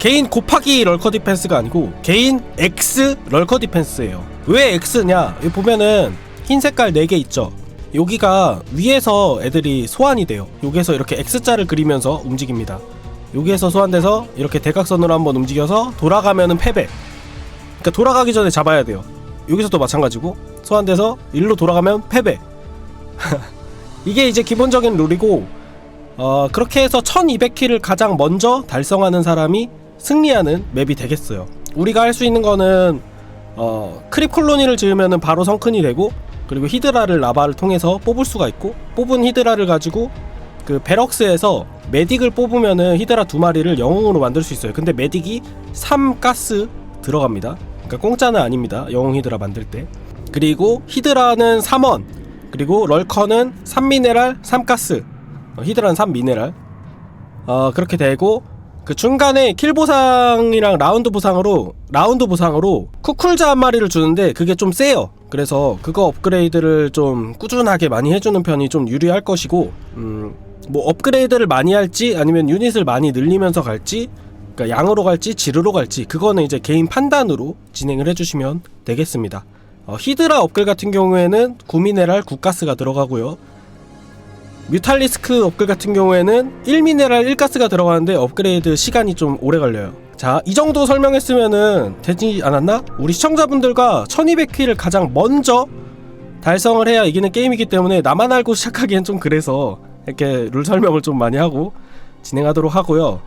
개인 곱하기 럴커 디펜스가 아니고 개인 X 럴커 디펜스예요. 왜 X냐? 여기 보면은 흰 색깔 4개 있죠. 여기가 위에서 애들이 소환이 돼요. 여기에서 이렇게 X자를 그리면서 움직입니다. 여기에서 소환돼서 이렇게 대각선으로 한번 움직여서 돌아가면은 패배. 그러니까 돌아가기 전에 잡아야 돼요. 여기서도 마찬가지고 소환돼서 일로 돌아가면 패배. 이게 이제 기본적인 룰이고 어, 그렇게 해서 1200킬을 가장 먼저 달성하는 사람이 승리하는 맵이 되겠어요. 우리가 할 수 있는 거는 어, 크립 콜로니를 지으면은 바로 성큰이 되고 그리고 히드라를 라바를 통해서 뽑을 수가 있고 뽑은 히드라를 가지고 그 베럭스에서 메딕을 뽑으면은 히드라 두 마리를 영웅으로 만들 수 있어요. 근데 메딕이 3가스 들어갑니다. 그러니까 공짜는 아닙니다. 영웅 히드라 만들 때. 그리고 히드라는 3원, 그리고 럴커는 3미네랄, 3가스. 어, 히드라는 3미네랄. 어, 그렇게 되고 그 중간에 킬 보상이랑 라운드 보상으로 라운드 보상으로 쿠쿨자 한 마리를 주는데 그게 좀 세요. 그래서 그거 업그레이드를 좀 꾸준하게 많이 해주는 편이 좀 유리할 것이고, 음, 뭐 업그레이드를 많이 할지 아니면 유닛을 많이 늘리면서 갈지, 그러니까 양으로 갈지 질으로 갈지 그거는 이제 개인 판단으로 진행을 해주시면 되겠습니다. 어, 히드라 업글 같은 경우에는 구미네랄 국가스가 들어가고요. 뮤탈리스크 업글 같은 경우에는 1미네랄 1가스가 들어가는데 업그레이드 시간이 좀 오래 걸려요. 자, 이 정도 설명했으면은 되지 않았나? 우리 시청자분들과 1200킬을 가장 먼저 달성을 해야 이기는 게임이기 때문에 나만 알고 시작하기엔 좀 그래서 이렇게 룰 설명을 좀 많이 하고 진행하도록 하고요.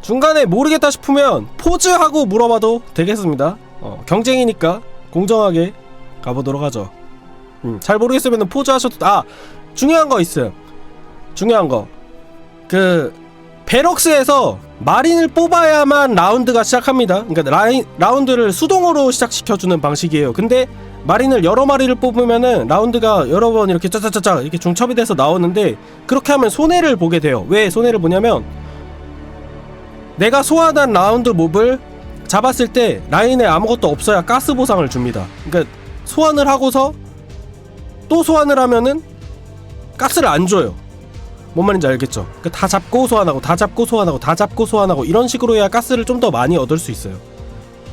중간에 모르겠다 싶으면 포즈하고 물어봐도 되겠습니다. 어, 경쟁이니까 공정하게 가보도록 하죠. 음, 잘 모르겠으면 포즈 하셔도 아 중요한 거 있음. 중요한 거. 그 베럭스에서 마린을 뽑아야만 라운드가 시작합니다. 그러니까 라인, 라운드를 수동으로 시작시켜주는 방식이에요. 근데 마린을 여러 마리를 뽑으면은 라운드가 여러 번 이렇게 짜짜짜짜 이렇게 중첩이 돼서 나오는데 그렇게 하면 손해를 보게 돼요. 왜 손해를 보냐면 내가 소환한 라운드 몹을 잡았을 때 라인에 아무것도 없어야 가스 보상을 줍니다. 그러니까 소환을 하고서 또 소환을 하면은 가스를 안 줘요. 뭔 말인지 알겠죠? 그다 잡고 소환하고 다 잡고 소환하고 다 잡고 소환하고 이런 식으로 해야 가스를 좀 더 많이 얻을 수 있어요.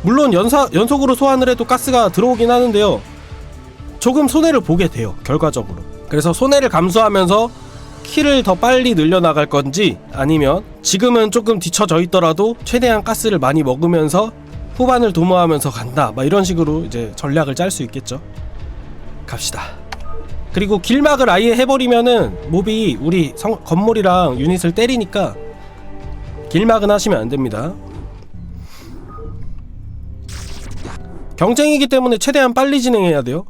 물론 연사, 연속으로 소환을 해도 가스가 들어오긴 하는데요. 조금 손해를 보게 돼요. 결과적으로. 그래서 손해를 감수하면서 키를 더 빨리 늘려나갈 건지 아니면 지금은 조금 뒤쳐져 있더라도 최대한 가스를 많이 먹으면서 후반을 도모하면서 간다. 막 이런 식으로 이제 전략을 짤 수 있겠죠. 갑시다. 그리고 길막을 아예 해버리면은 몹이 우리 성, 건물이랑 유닛을 때리니까 길막은 하시면 안 됩니다. 경쟁이기 때문에 최대한 빨리 진행해야 돼요.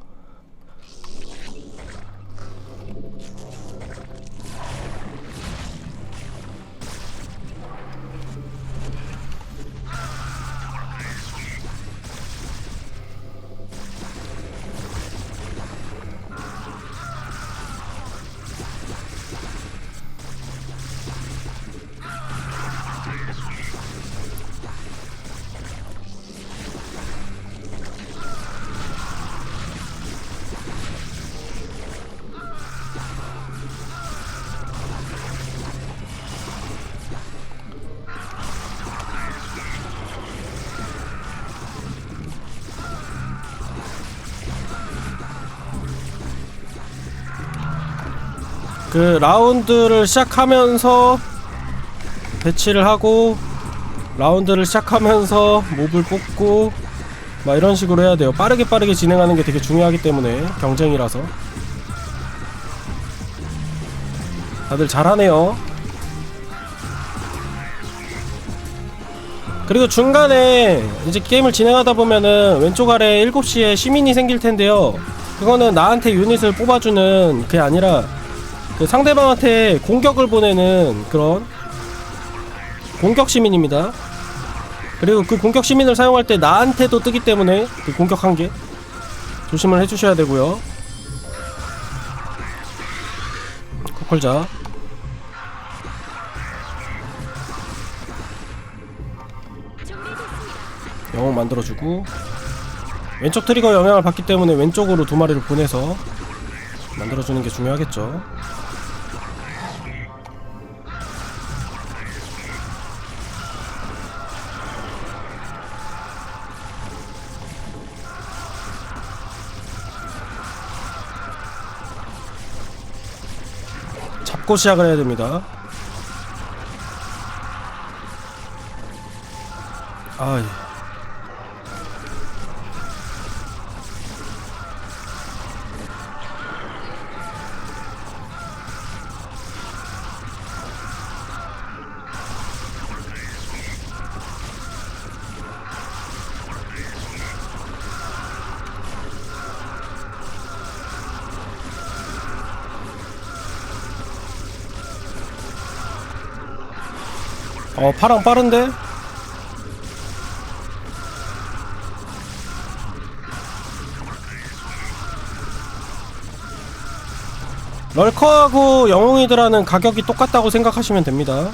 그 라운드를 시작하면서 배치를 하고 라운드를 시작하면서 몹을 뽑고 막 이런 식으로 해야 돼요. 빠르게 빠르게 진행하는 게 되게 중요하기 때문에 경쟁이라서 다들 잘하네요. 그리고 중간에 이제 게임을 진행하다 보면은 왼쪽 아래 7시에 시민이 생길 텐데요. 그거는 나한테 유닛을 뽑아주는 그게 아니라 그 상대방한테 공격을 보내는 그런 공격 시민입니다. 그리고 그 공격 시민을 사용할 때 나한테도 뜨기 때문에 그 공격한 게 조심을 해주셔야 되고요. 코컬자 영웅 만들어주고 왼쪽 트리거 영향을 받기 때문에 왼쪽으로 두 마리를 보내서 만들어주는 게 중요하겠죠. 잡고 시작을 해야 됩니다. 아 파랑 빠른데? 럴커하고 영웅이들하는 가격이 똑같다고 생각하시면 됩니다.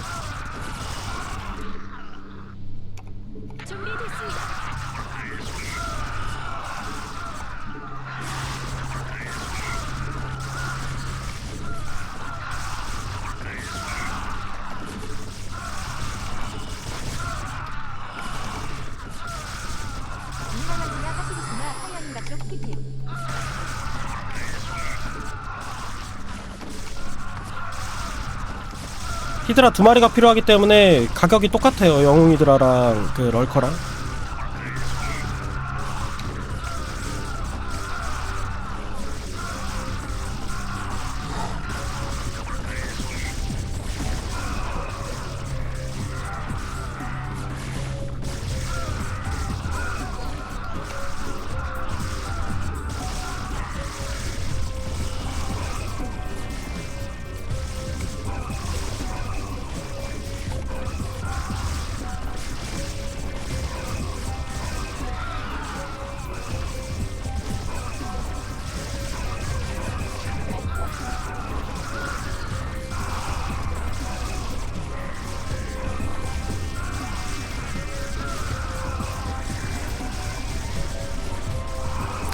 히드라 두 마리가 필요하기 때문에 가격이 똑같아요. 영웅 히드라랑 그 럴커랑.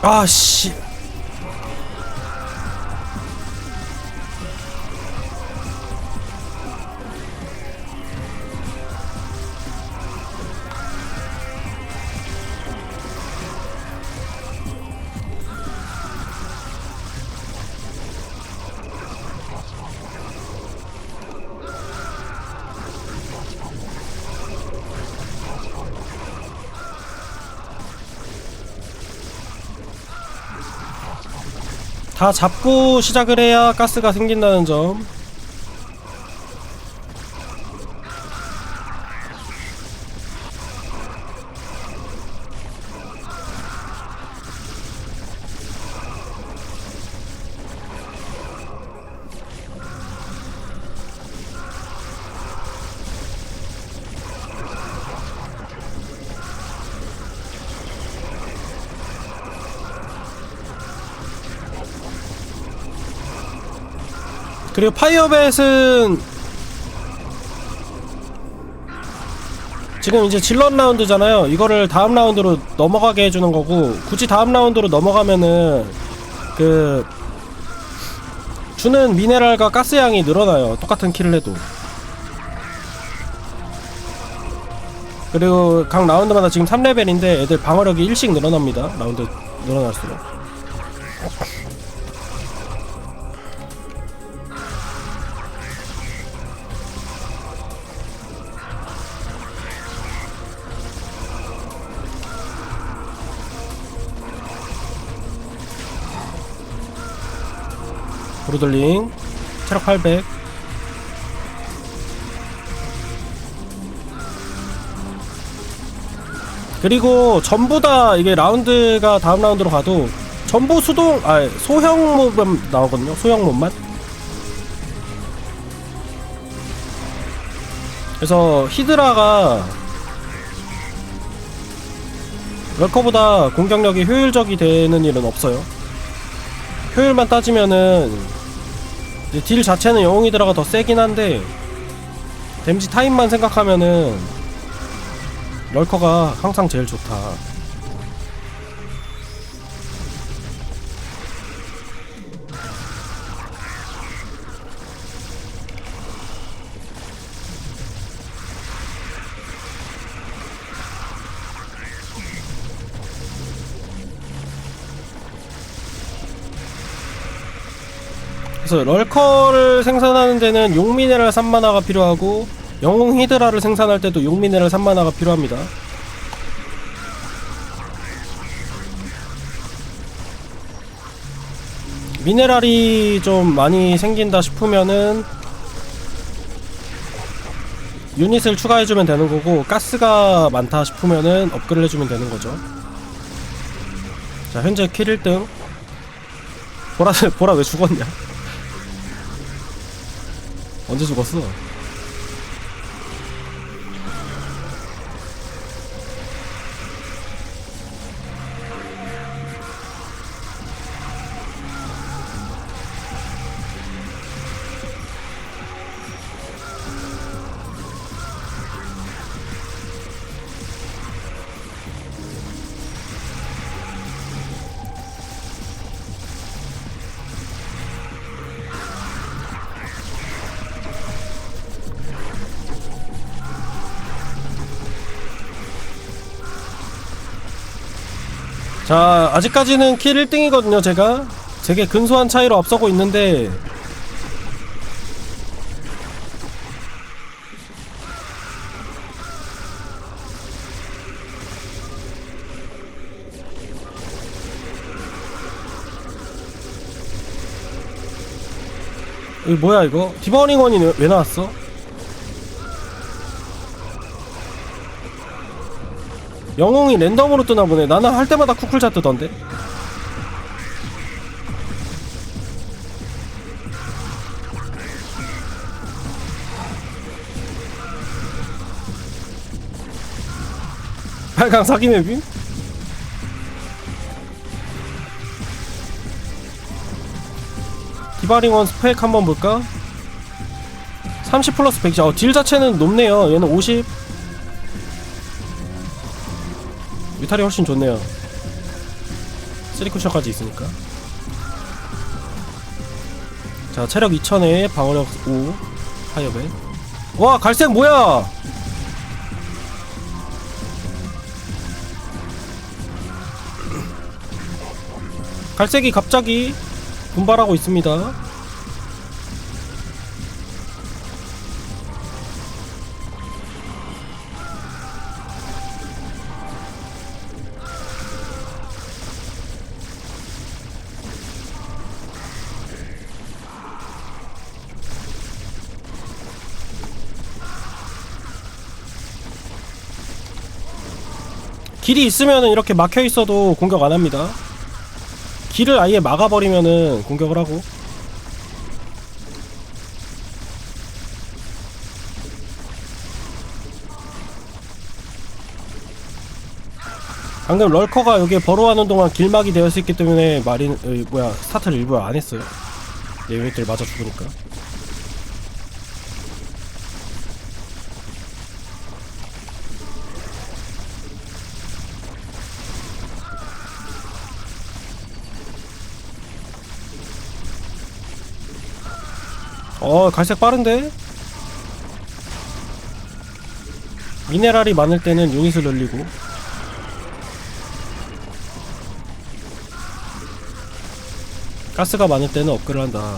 아 씨. 다 잡고 시작을 해야 가스가 생긴다는 점. 그리고 파이어벳은 지금 이제 질런 라운드잖아요. 이거를 다음 라운드로 넘어가게 해주는 거고 굳이 다음 라운드로 넘어가면은 그 주는 미네랄과 가스 양이 늘어나요. 똑같은 킬을 해도. 그리고 각 라운드마다 지금 3레벨인데 애들 방어력이 1씩 늘어납니다. 라운드 늘어날수록. 브루들링. 체력 800 그리고 전부 다 이게 라운드가 다음 라운드로 가도 전부 수동 아 소형 몹만 나오거든요. 소형 몹만. 그래서 히드라가 럴커보다 공격력이 효율적이 되는 일은 없어요. 효율만 따지면은 딜 자체는 영웅이 들어가 더 세긴 한데 댐지 타임만 생각하면은 럴커가 항상 제일 좋다. 그래서 럴커를 생산하는 데는 용미네랄 3마나가 필요하고 영웅 히드라를 생산할 때도 용미네랄 3마나가 필요합니다. 미네랄이 좀 많이 생긴다 싶으면은 유닛을 추가해주면 되는 거고 가스가 많다 싶으면은 업그레이드 해주면 되는 거죠. 자 현재 킬 1등 보라 보라 왜 죽었냐? 언제 죽었어? 자 아직까지는 킬 1등이거든요 제가. 되게 근소한 차이로 앞서고 있는데. 이거 뭐야 이거? 디버닝원이 왜- 왜 나왔어? 영웅이 랜덤으로 뜨나 보네. 나는 할 때마다 쿠쿨자 뜨던데. 빨강 사기 맵임? 디바링원 스펙 한번 볼까? 30 플러스 100. 어, 딜 자체는 높네요. 얘는 50. 위탈이 훨씬 좋네요. 쓰리쿠션까지 있으니까. 자, 체력 2000에 방어력 5, 하이어벤. 와, 갈색 뭐야? 갈색이 갑자기 분발하고 있습니다. 길이 있으면은 이렇게 막혀 있어도 공격 안 합니다. 길을 아예 막아버리면은 공격을 하고. 방금 럴커가 여기에 버로하는 동안 길막이 되어 있기 때문에 마린 어, 뭐야 스타트를 일부러 안 했어요. 내 유닛들 맞아 죽으니까. 어 갈색 빠른데? 미네랄이 많을 때는 유닛을 늘리고 가스가 많을 때는 업그레이드 한다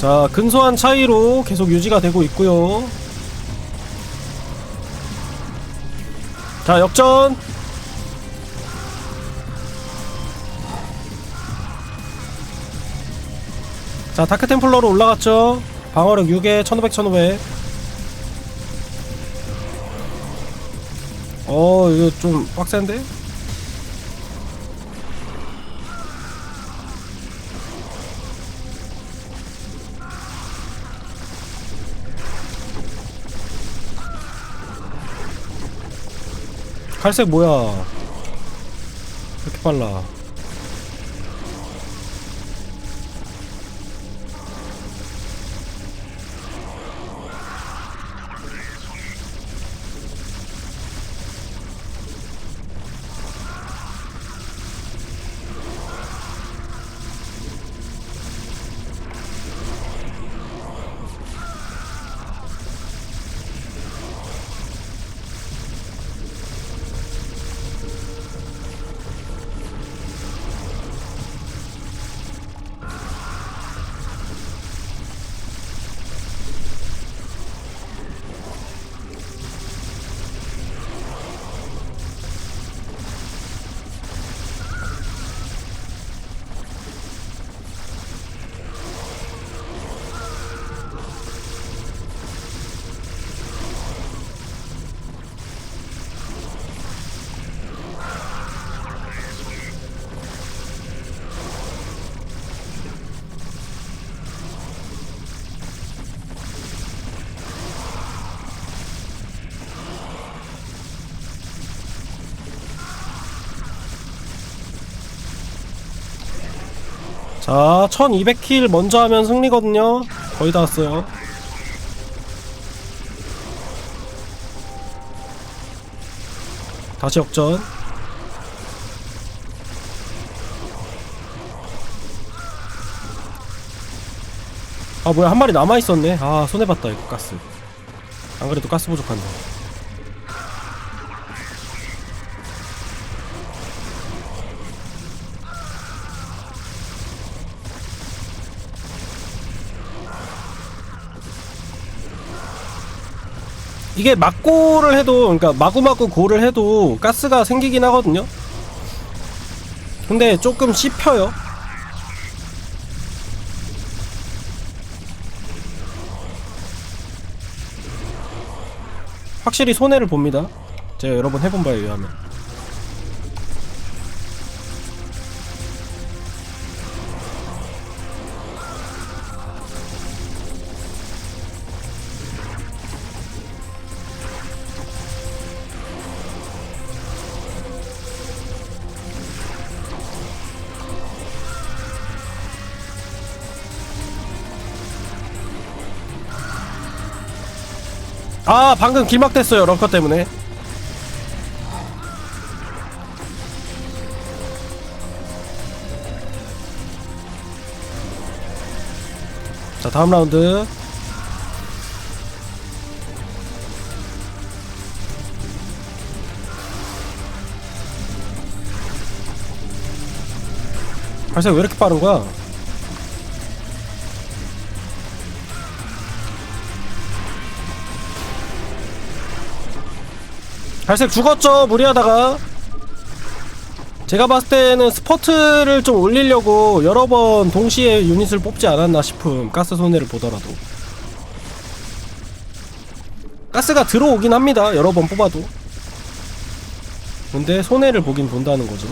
자 근소한 차이로 계속 유지가 되고 있고요. 자 역전! 자 다크템플러로 올라갔죠? 방어력 6에 1500 1500 어 이거 좀 빡센데? 갈색 뭐야? 이렇게 빨라 자 1200킬 먼저 하면 승리거든요. 거의 다 왔어요. 다시 역전. 아 뭐야 한 마리 남아있었네. 아 손해봤다 이거 가스. 안 그래도 가스 부족한데 이게 막고를 해도 그러니까 마구마구 고를 해도 가스가 생기긴 하거든요. 근데 조금 씹혀요. 확실히 손해를 봅니다. 제가 여러 번 해본 바에 의하면 아 방금 길막 됐어요 런커 때문에 자 다음 라운드 발색 왜 이렇게 빠른 거야? 갈색 죽었죠 무리하다가. 제가 봤을 때는 스퍼트를 좀 올리려고 여러 번 동시에 유닛을 뽑지 않았나 싶음 가스 손해를 보더라도. 가스가 들어오긴 합니다 여러 번 뽑아도. 근데 손해를 보긴 본다는 거죠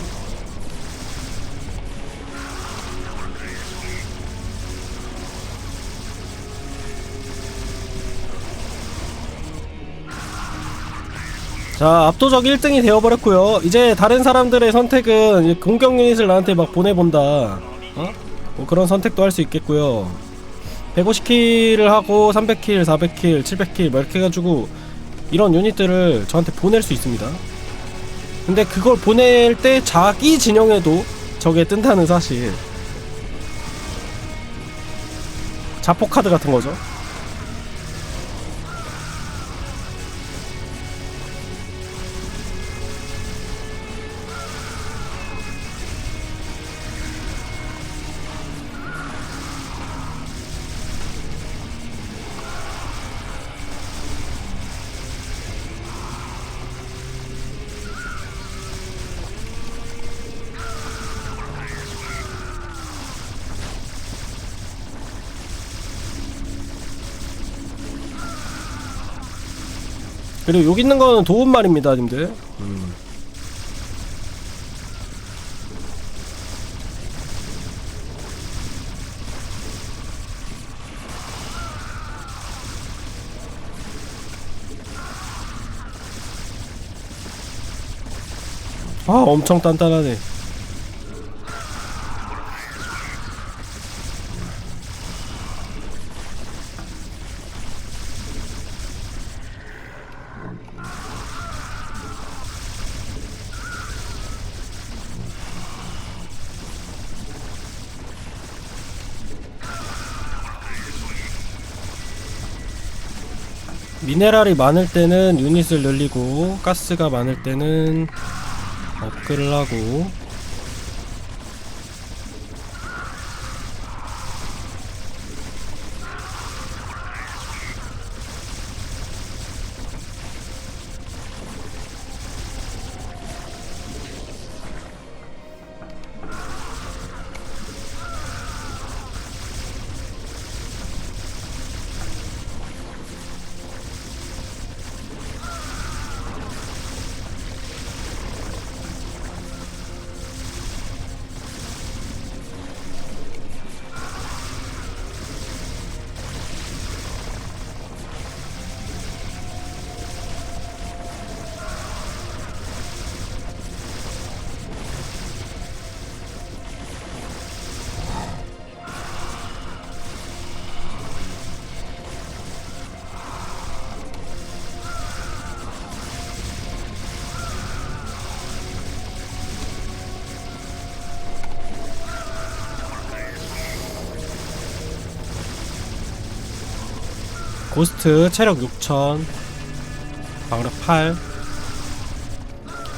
자 압도적 1등이 되어버렸고요. 이제 다른 사람들의 선택은 공격 유닛을 나한테 막 보내본다. 어? 뭐 그런 선택도 할 수 있겠고요. 150킬을 하고 300킬, 400킬, 700킬 막 이렇게 해가지고 이런 유닛들을 저한테 보낼 수 있습니다. 근데 그걸 보낼 때 자기 진영에도 저게 뜬다는 사실. 자폭 카드 같은 거죠 그리고 여기 있는 거는 도움 말입니다, 님들. 음. 아 엄청 단단하네 미네랄이 많을 때는 유닛을 늘리고 가스가 많을 때는 업글을 하고 고스트 체력 6000 방력 8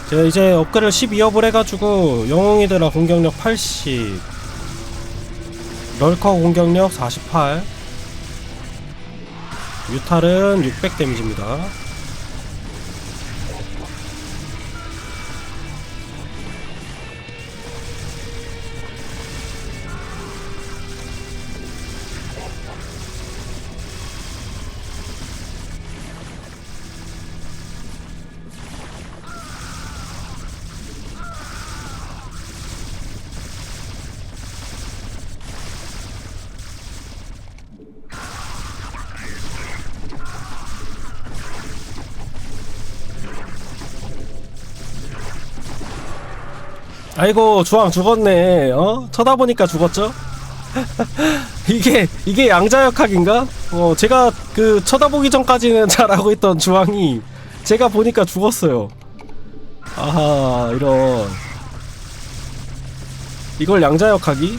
제가 이제 업글을 12업을 해가지고 영웅이들아 공격력 80 럴커 공격력 48 유탈은 600 데미지입니다 아이고 주황 죽었네. 어? 쳐다보니까 죽었죠? 이게 이게 양자역학인가? 어 제가 그 쳐다보기 전까지는 잘하고 있던 주황이 제가 보니까 죽었어요. 아하 이런. 이걸 양자역학이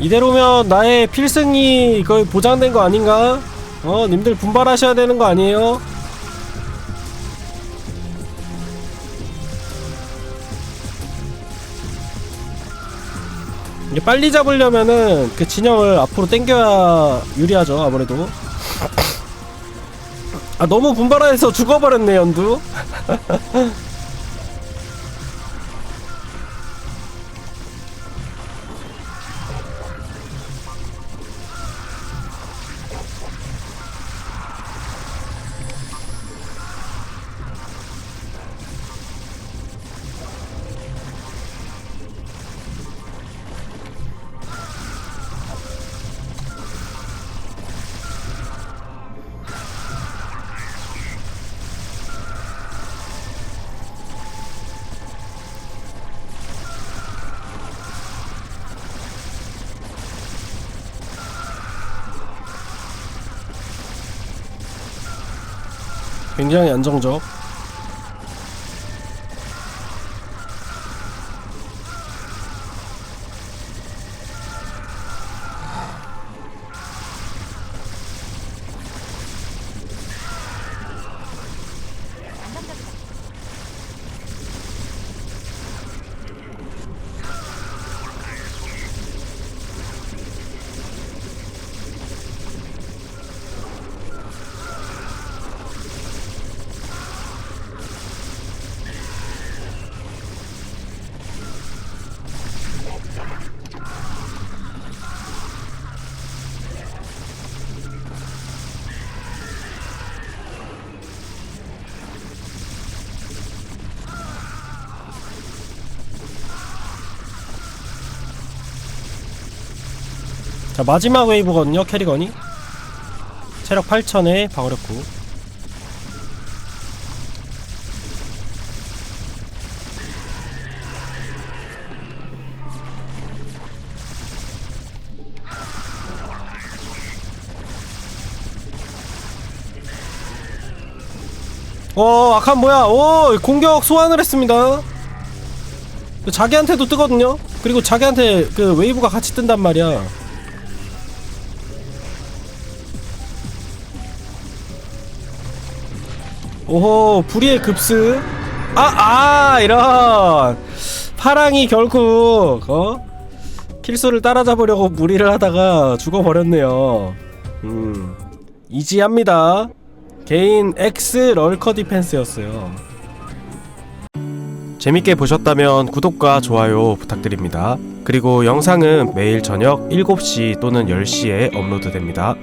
이대로면 나의 필승이 거의 보장된 거 아닌가? 어, 님들 분발하셔야 되는 거 아니에요? 이게 빨리 잡으려면은 그 진영을 앞으로 당겨야 유리하죠, 아무래도. 아, 너무 분발해서 죽어버렸네, 연두. 굉장히 안정적. 자 마지막 웨이브거든요 캐리건이 체력 8천에 방어력 9 어, 아칸 뭐야? 오, 공격 소환을 했습니다. 자기한테도 뜨거든요. 그리고 자기한테 그 웨이브가 같이 뜬단 말이야. 오호, 불의의 급스. 아, 아, 이런. 파랑이 결국, 어? 킬수를 따라잡으려고 무리를 하다가 죽어버렸네요. 음, 이지합니다. 개인 X 럴커 디펜스였어요. 재밌게 보셨다면 구독과 좋아요 부탁드립니다. 그리고 영상은 매일 저녁 7시 또는 10시에 업로드됩니다.